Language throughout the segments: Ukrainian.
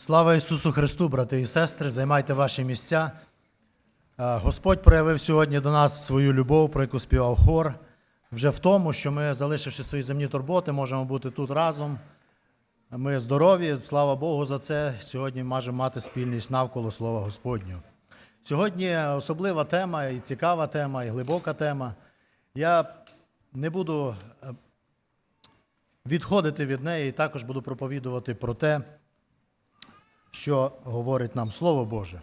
Слава Ісусу Христу, брати і сестри, займайте ваші місця. Е, Господь проявив сьогодні до нас свою любов, про яку співав хор, вже в тому, що ми, залишивши свої земні турботи, можемо бути тут разом. Ми здорові, слава Богу за це. Сьогодні можемо мати спільність навколо Слова Господнього. Сьогодні особлива тема, і цікава тема, і глибока тема. Я не буду е, відходити від неї і також буду проповідувати про те, що говорить нам Слово Боже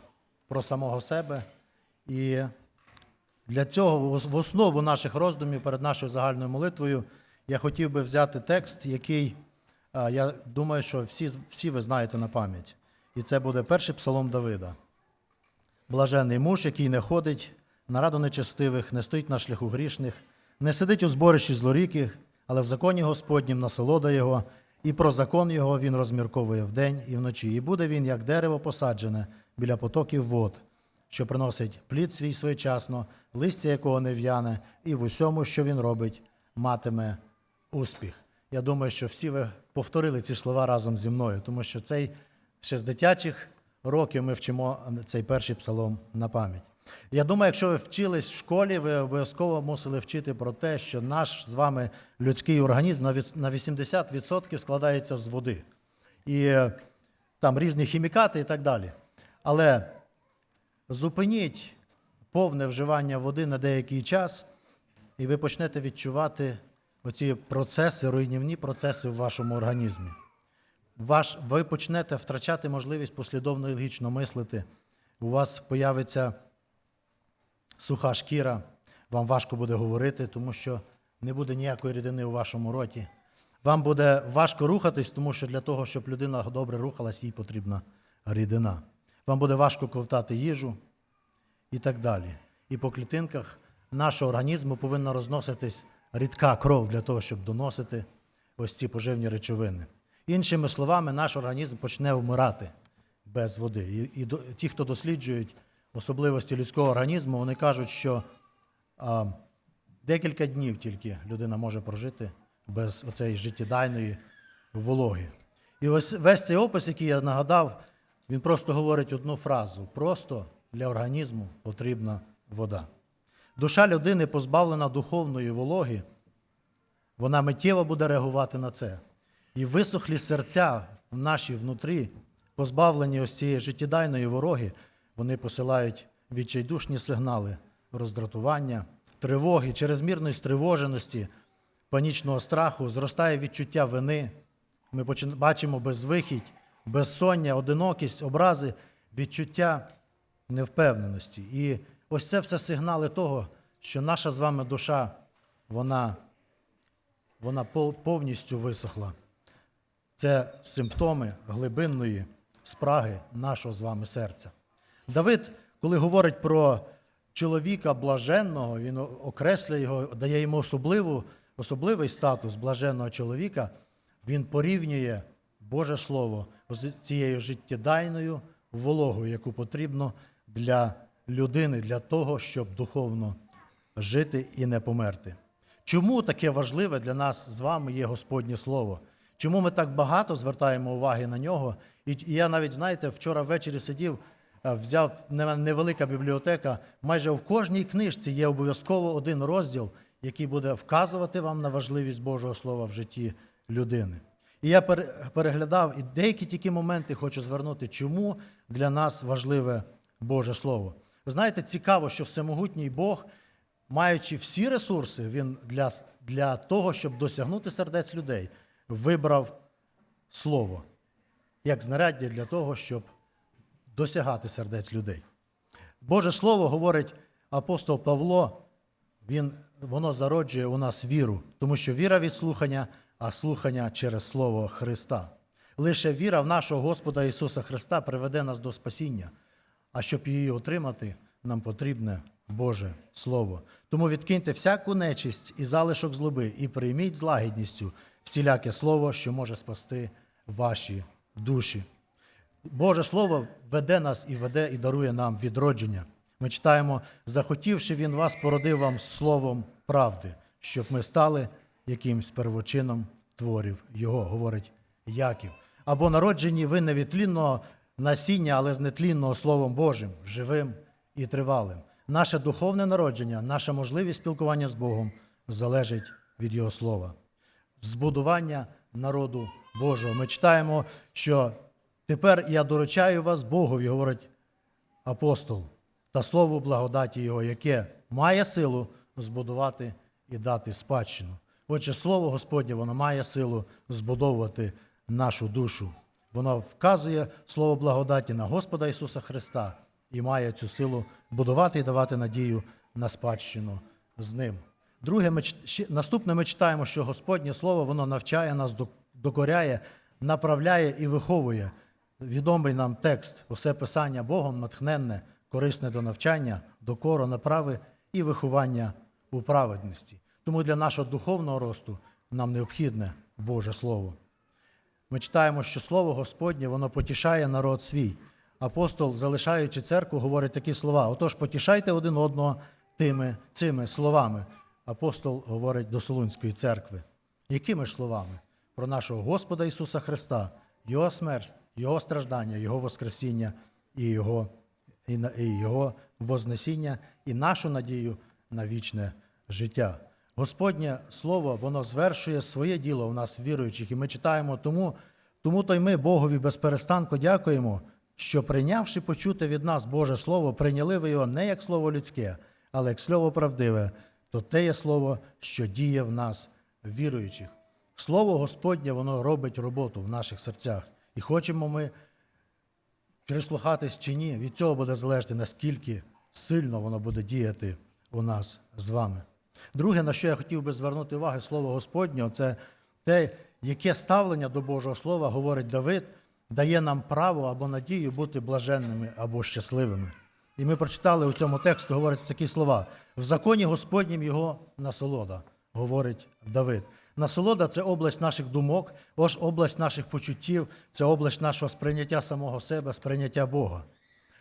про самого себе. І для цього в основу наших роздумів перед нашою загальною молитвою я хотів би взяти текст, який я думаю, що всі, всі ви знаєте на пам'ять. І це буде перший псалом Давида. Блажений муж, який не ходить на раду нечестивих, не стоїть на шляху грішних, не сидить у зборищі злоріких, але в законі Господнім насолода його, і про закон його він розмірковує вдень і вночі. І буде він, як дерево посаджене біля потоків вод, що приносить плід свій своєчасно, листя якого не в'яне, і в усьому, що він робить, матиме успіх. Я думаю, що всі ви повторили ці слова разом зі мною, тому що цей ще з дитячих років ми вчимо цей перший псалом на пам'ять. Я думаю, якщо ви вчились в школі, ви обов'язково мусили вчити про те, що наш з вами людський організм на 80% складається з води. І е, там різні хімікати і так далі. Але зупиніть повне вживання води на деякий час, і ви почнете відчувати оці процеси, руйнівні процеси в вашому організмі. Ваш, ви почнете втрачати можливість послідовно і логічно мислити. У вас появиться суха шкіра, вам важко буде говорити, тому що не буде ніякої рідини у вашому роті. Вам буде важко рухатись, тому що для того, щоб людина добре рухалась, їй потрібна рідина. Вам буде важко ковтати їжу і так далі. І по клітинках нашого організму повинна розноситись рідка кров для того, щоб доносити ось ці поживні речовини. Іншими словами, наш організм почне вмирати без води. І, і до- ті, хто досліджують особливості людського організму, вони кажуть, що а, декілька днів тільки людина може прожити без оцеї життєдайної вологи. І ось весь цей опис, який я нагадав, він просто говорить одну фразу: просто для організму потрібна вода. Душа людини, позбавлена духовної вологи, вона миттєво буде реагувати на це. І висохлі серця в наші внутрі, позбавлені ось цієї життєдайної вороги, вони посилають відчайдушні сигнали роздратування, тривоги, чрезмірної стривоженості, панічного страху, зростає відчуття вини. Ми бачимо безвихідь, безсоння, одинокість, образи, відчуття невпевненості. І ось це все сигнали того, що наша з вами душа, вона, вона повністю висохла. Це симптоми глибинної спраги нашого з вами серця. Давид, коли говорить про чоловіка блаженного, він окреслює його, дає йому особливу, особливий статус блаженного чоловіка, він порівнює Боже Слово з цією життєдайною вологою, яку потрібно для людини, для того, щоб духовно жити і не померти. Чому таке важливе для нас з вами є Господнє Слово? Чому ми так багато звертаємо уваги на нього? І я навіть, знаєте, вчора ввечері сидів, взяв невелика бібліотека. Майже в кожній книжці є обов'язково один розділ, який буде вказувати вам на важливість Божого Слова в житті людини. І я пере- переглядав і деякі тільки моменти хочу звернути, чому для нас важливе Боже Слово. Знаєте, цікаво, що всемогутній Бог, маючи всі ресурси, він для, для того, щоб досягнути сердець людей, вибрав Слово як знаряддя для того, щоб досягати сердець людей. Боже Слово говорить апостол Павло, він, воно зароджує у нас віру, тому що віра від слухання, а слухання через Слово Христа. Лише віра в нашого Господа Ісуса Христа приведе нас до спасіння, а щоб її отримати, нам потрібне Боже Слово. Тому відкиньте всяку нечисть і залишок злоби, і прийміть з лагідністю всіляке слово, що може спасти ваші душі. Боже Слово веде нас і веде, і дарує нам відродження. Ми читаємо, захотівши він вас, породив вам словом правди, щоб ми стали якимсь первочином творів Його, говорить Яків. або народжені ви не від тлінного насіння, але з нетлінного Словом Божим, живим і тривалим. Наше духовне народження, наша можливість спілкування з Богом залежить від Його слова. Збудування народу Божого. Ми читаємо, що тепер я доручаю вас Богові, говорить апостол, та слову благодаті Його, яке має силу збудувати і дати спадщину. Отже, слово Господнє, воно має силу збудовувати нашу душу. Воно вказує слово благодаті на Господа Ісуса Христа і має цю силу будувати і давати надію на спадщину з ним. Друге, ми, наступне ми читаємо, що Господнє Слово воно навчає нас, докоряє, направляє і виховує. Відомий нам текст, усе писання Богом натхненне, корисне до навчання, докору, направи і виховання у праведності. Тому для нашого духовного росту нам необхідне Боже Слово. Ми читаємо, що Слово Господнє воно потішає народ свій. Апостол, залишаючи церкву, говорить такі слова: отож, потішайте один одного тими цими словами. Апостол говорить до Солунської церкви. Якими ж словами? Про нашого Господа Ісуса Христа, Його смерть, Його страждання, Його Воскресіння і Його, і, і Його Вознесіння, і нашу надію на вічне життя. Господнє Слово, воно звершує своє діло в нас, віруючих, і ми читаємо тому, тому то й ми Богові безперестанку дякуємо, що прийнявши почуте від нас Боже Слово, прийняли ви його не як слово людське, але як слово правдиве, то те є слово, що діє в нас, віруючих. Слово Господнє, воно робить роботу в наших серцях. І хочемо ми прислухатись чи ні, від цього буде залежати, наскільки сильно воно буде діяти у нас з вами. Друге, на що я хотів би звернути увагу слово Господнього, це те, яке ставлення до Божого Слова, говорить Давид, дає нам право або надію бути блаженними або щасливими. І ми прочитали у цьому тексту, говориться такі слова: в законі Господнім його насолода, говорить Давид. Насолода це область наших думок, ось область наших почуттів, це область нашого сприйняття самого себе, сприйняття Бога.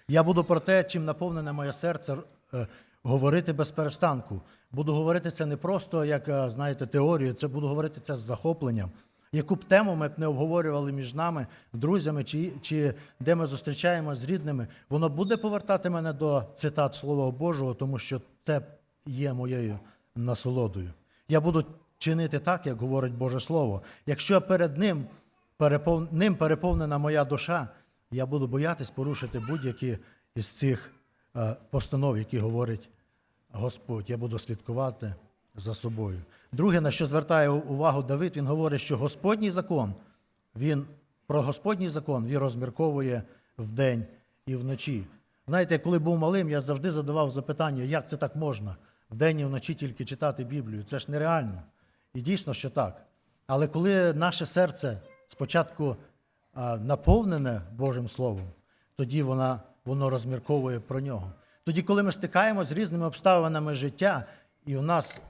Я буду про те, чим наповнене моє серце, е, говорити без перестанку. Буду говорити це не просто як, е, знаєте, теорію, це буду говорити це з захопленням. Яку б тему ми б не обговорювали між нами, друзями, чи, чи де ми зустрічаємося з рідними, воно буде повертати мене до цитат Слова Божого, тому що це є моєю насолодою. Я буду чинити так, як говорить Боже Слово. Якщо перед ним, перепов... ним переповнена моя душа, я буду боятись порушити будь-які із цих е, постанов, які говорить Господь. Я буду слідкувати за собою. Друге, на що звертає увагу Давид, він говорить, що Господній закон, він про Господній закон він розмірковує вдень і вночі. Знаєте, коли був малим, я завжди задавав запитання, як це так можна вдень і вночі тільки читати Біблію. Це ж нереально. І дійсно, що так. Але коли наше серце спочатку наповнене Божим Словом, тоді вона, воно розмірковує про нього. Тоді, коли ми стикаємося з різними обставинами життя, і у нас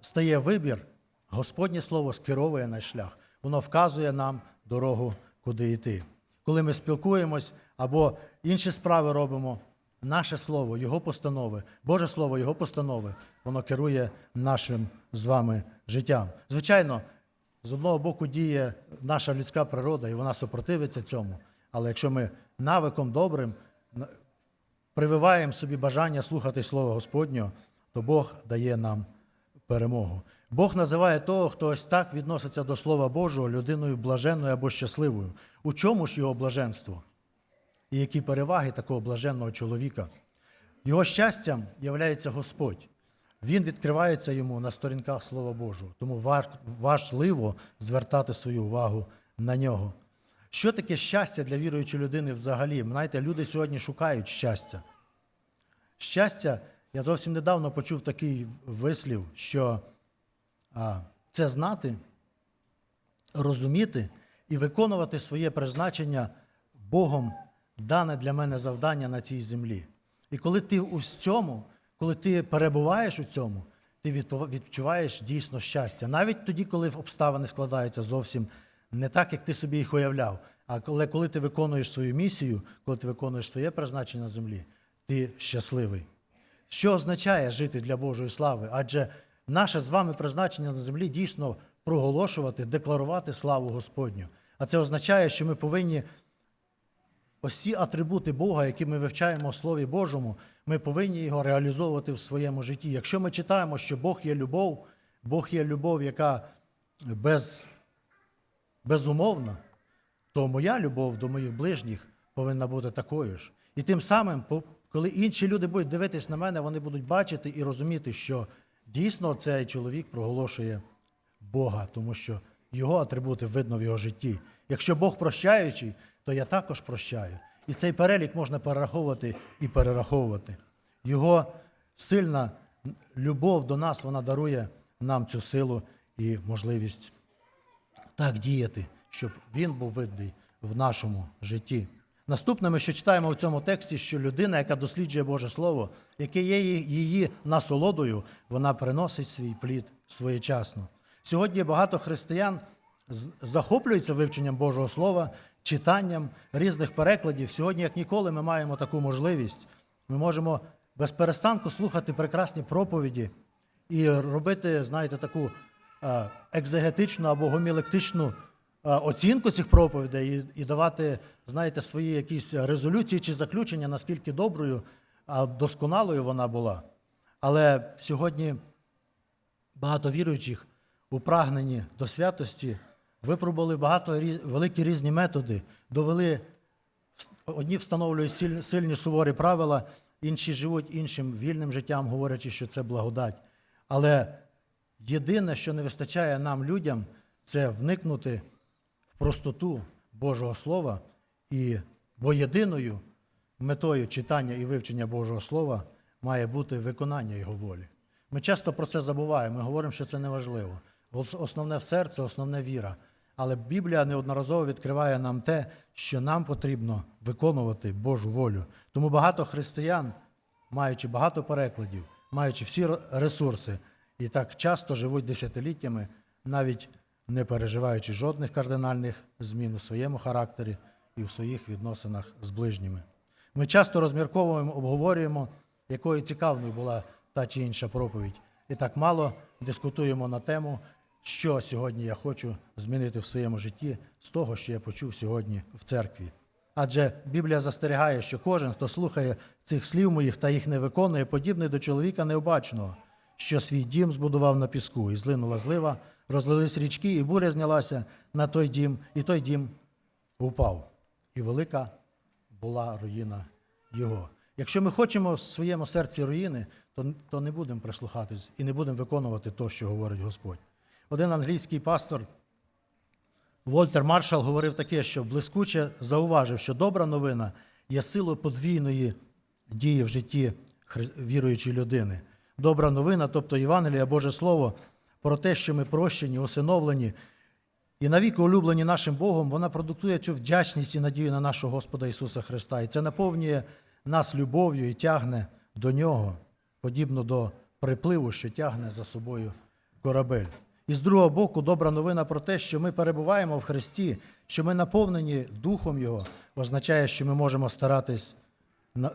стає вибір, Господнє Слово скеровує наш шлях. Воно вказує нам дорогу, куди йти. Коли ми спілкуємось або інші справи робимо, наше Слово, Його постанови, Боже Слово, Його постанови, воно керує нашим з вами життям. Звичайно, з одного боку діє наша людська природа, і вона супротивиться цьому. Але якщо ми навиком добрим прививаємо собі бажання слухати Слово Господнього, то Бог дає нам перемогу. Бог називає того, хто ось так відноситься до Слова Божого людиною блаженною або щасливою. У чому ж його блаженство? І які переваги такого блаженного чоловіка? Його щастям являється Господь. Він відкривається йому на сторінках Слова Божого. Тому важливо звертати свою увагу на нього. Що таке щастя для віруючої людини взагалі? Знаєте, люди сьогодні шукають щастя. Щастя, я зовсім недавно почув такий вислів, що а, це знати, розуміти і виконувати своє призначення Богом дане для мене завдання на цій землі. І коли ти у цьому, коли ти перебуваєш у цьому, ти відчуваєш дійсно щастя. Навіть тоді, коли обставини складаються зовсім не так, як ти собі їх уявляв. А коли ти виконуєш свою місію, коли ти виконуєш своє призначення на землі, ти щасливий. Що означає жити для Божої слави? Адже наше з вами призначення на землі дійсно проголошувати, декларувати славу Господню. А це означає, що ми повинні усі атрибути Бога, які ми вивчаємо в Слові Божому, ми повинні його реалізовувати в своєму житті. Якщо ми читаємо, що Бог є любов, Бог є любов, яка без, безумовна, то моя любов до моїх ближніх повинна бути такою ж. І тим самим, коли інші люди будуть дивитись на мене, вони будуть бачити і розуміти, що дійсно цей чоловік проголошує Бога, тому що його атрибути видно в його житті. Якщо Бог прощаючий, то я також прощаю. І цей перелік можна перераховувати і перераховувати. Його сильна любов до нас, вона дарує нам цю силу і можливість так діяти, щоб він був видний в нашому житті. Наступне, ми ще читаємо в цьому тексті, що людина, яка досліджує Боже Слово, яке є її- насолодою, вона приносить свій плід своєчасно. Сьогодні багато християн захоплюються вивченням Божого Слова, читанням різних перекладів. Сьогодні, як ніколи, ми маємо таку можливість. Ми можемо без перестанку слухати прекрасні проповіді і робити, знаєте, таку е, екзегетичну або гомілектичну е, оцінку цих проповідей і, і давати, знаєте, свої якісь резолюції чи заключення, наскільки доброю, а досконалою вона була. Але сьогодні багато віруючих у прагненні до святості випробували багато великі різні методи, довели одні встановлюють силь- сильні суворі правила, інші живуть іншим вільним життям, говорячи, що це благодать. Але єдине, що не вистачає нам, людям, це вникнути в простоту Божого Слова, і бо єдиною метою читання і вивчення Божого Слова має бути виконання Його волі. Ми часто про це забуваємо, ми говоримо, що це неважливо. Ос- Основне в серце, основне віра. Але Біблія неодноразово відкриває нам те, що нам потрібно виконувати Божу волю. Тому багато християн, маючи багато перекладів, маючи всі ресурси, і так часто живуть десятиліттями, навіть не переживаючи жодних кардинальних змін у своєму характері і в своїх відносинах з ближніми. Ми часто розмірковуємо, обговорюємо, якою цікавою була та чи інша проповідь. І так мало дискутуємо на тему, що сьогодні я хочу змінити в своєму житті з того, що я почув сьогодні в церкві. Адже Біблія застерігає, що кожен, хто слухає цих слів моїх та їх не виконує, подібний до чоловіка необачного, що свій дім збудував на піску, і злинула злива, розлились річки, і буря знялася на той дім, і той дім упав. І велика була руїна його. Якщо ми хочемо в своєму серці руїни, то, то не будемо прислухатись і не будемо виконувати те, що говорить Господь. Один англійський пастор Вольтер Маршал говорив таке, що блискуче зауважив, що добра новина є силою подвійної дії в житті віруючої людини. Добра новина, тобто Євангелія, Боже Слово, про те, що ми прощені, усиновлені і навіки улюблені нашим Богом, вона продуктує цю вдячність і надію на нашого Господа Ісуса Христа. І це наповнює нас любов'ю і тягне до Нього, подібно до припливу, що тягне за собою корабель. І з другого боку, добра новина про те, що ми перебуваємо в Христі, що ми наповнені Духом Його, означає, що ми можемо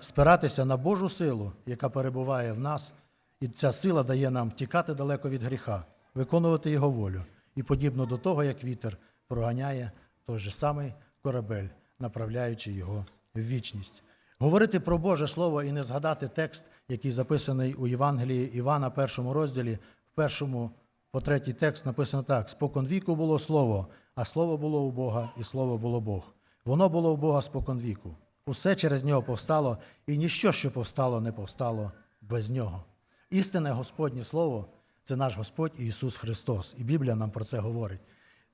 спиратися на Божу силу, яка перебуває в нас, і ця сила дає нам тікати далеко від гріха, виконувати Його волю. І подібно до того, як вітер проганяє той же самий корабель, направляючи його в вічність. Говорити про Боже Слово і не згадати текст, який записаний у Євангелії Івана, першому розділі, в першому по третій текст написано так: спокон віку було слово, а слово було у Бога, і слово було Бог. Воно було у Бога спокон віку. Усе через нього повстало, і ніщо, що повстало, не повстало без нього. Істинне Господнє Слово це наш Господь Ісус Христос. І Біблія нам про це говорить.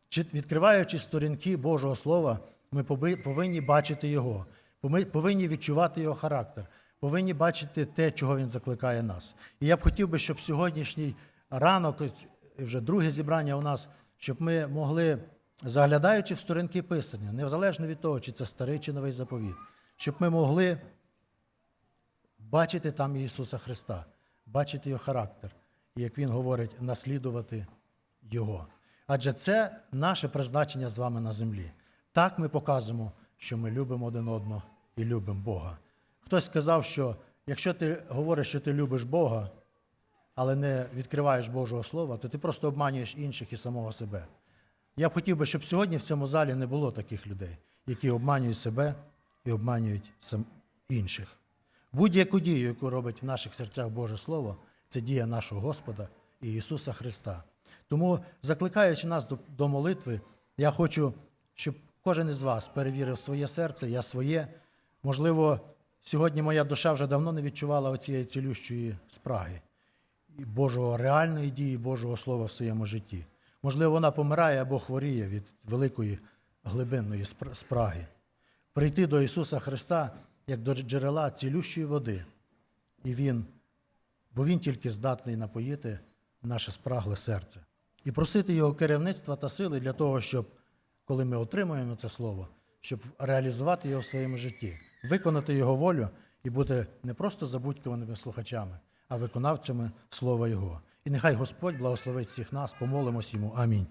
Чи- Відкриваючи сторінки Божого Слова, ми повинні бачити Його, Поми- повинні відчувати Його характер, повинні бачити те, чого Він закликає нас. І я б хотів би, щоб сьогоднішній ранок, вже друге зібрання у нас, щоб ми могли, заглядаючи в сторінки Писання, незалежно від того, чи це старий чи новий заповіт, щоб ми могли бачити там Ісуса Христа, бачити Його характер, і як Він говорить, наслідувати Його. Адже це наше призначення з вами на землі. Так ми показуємо, що ми любимо один одного і любимо Бога. Хтось сказав, що якщо ти говориш, що ти любиш Бога, але не відкриваєш Божого Слова, то ти просто обманюєш інших і самого себе. Я б хотів би, щоб сьогодні в цьому залі не було таких людей, які обманюють себе і обманюють сам інших. Будь-яку дію, яку робить в наших серцях Боже Слово, це дія нашого Господа і Ісуса Христа. Тому, закликаючи нас до, молитви, я хочу, щоб кожен із вас перевірив своє серце, я своє. Можливо, сьогодні моя душа вже давно не відчувала оцієї цілющої спраги Божого реальної дії, Божого Слова в своєму житті. Можливо, вона помирає або хворіє від великої глибинної спраги. Прийти до Ісуса Христа як до джерела цілющої води. І Він, бо Він тільки здатний напоїти наше спрагле серце. І просити Його керівництва та сили для того, щоб, коли ми отримуємо це слово, щоб реалізувати його в своєму житті, виконати Його волю і бути не просто забудькуваними слухачами, а виконавцями Слова Його. І нехай Господь благословить всіх нас, помолимось йому. Амінь.